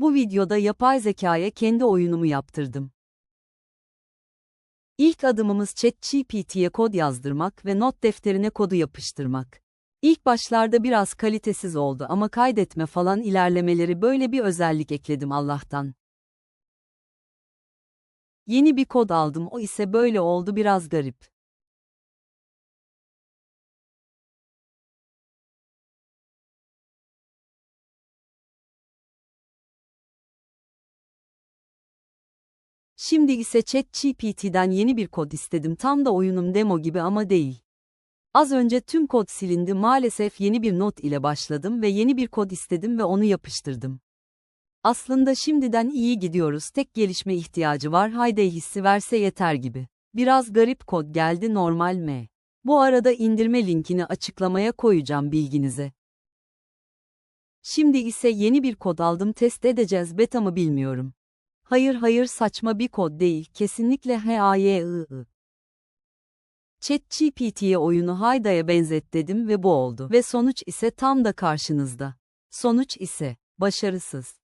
Bu videoda yapay zekaya kendi oyunumu yaptırdım. İlk adımımız ChatGPT'ye kod yazdırmak ve not defterine kodu yapıştırmak. İlk başlarda biraz kalitesiz oldu ama kaydetme falan ilerlemeleri böyle bir özellik ekledim Allah'tan. Yeni bir kod aldım o ise böyle oldu biraz garip. Şimdi ise ChatGPT'den yeni bir kod istedim tam da oyunum demo gibi ama değil. Az önce tüm kod silindi maalesef yeni bir not ile başladım ve yeni bir kod istedim ve onu yapıştırdım. Aslında şimdiden iyi gidiyoruz tek gelişme ihtiyacı var haydi hissi verse yeter gibi. Biraz garip kod geldi normal mi? Bu arada indirme linkini açıklamaya koyacağım bilginize. Şimdi ise yeni bir kod aldım test edeceğiz beta mı bilmiyorum. Hayır hayır saçma bir kod değil kesinlikle HAYII. ChatGPT'ye oyunu Hayda'ya benzet dedim ve bu oldu. Ve sonuç ise tam da karşınızda. Sonuç ise başarısız.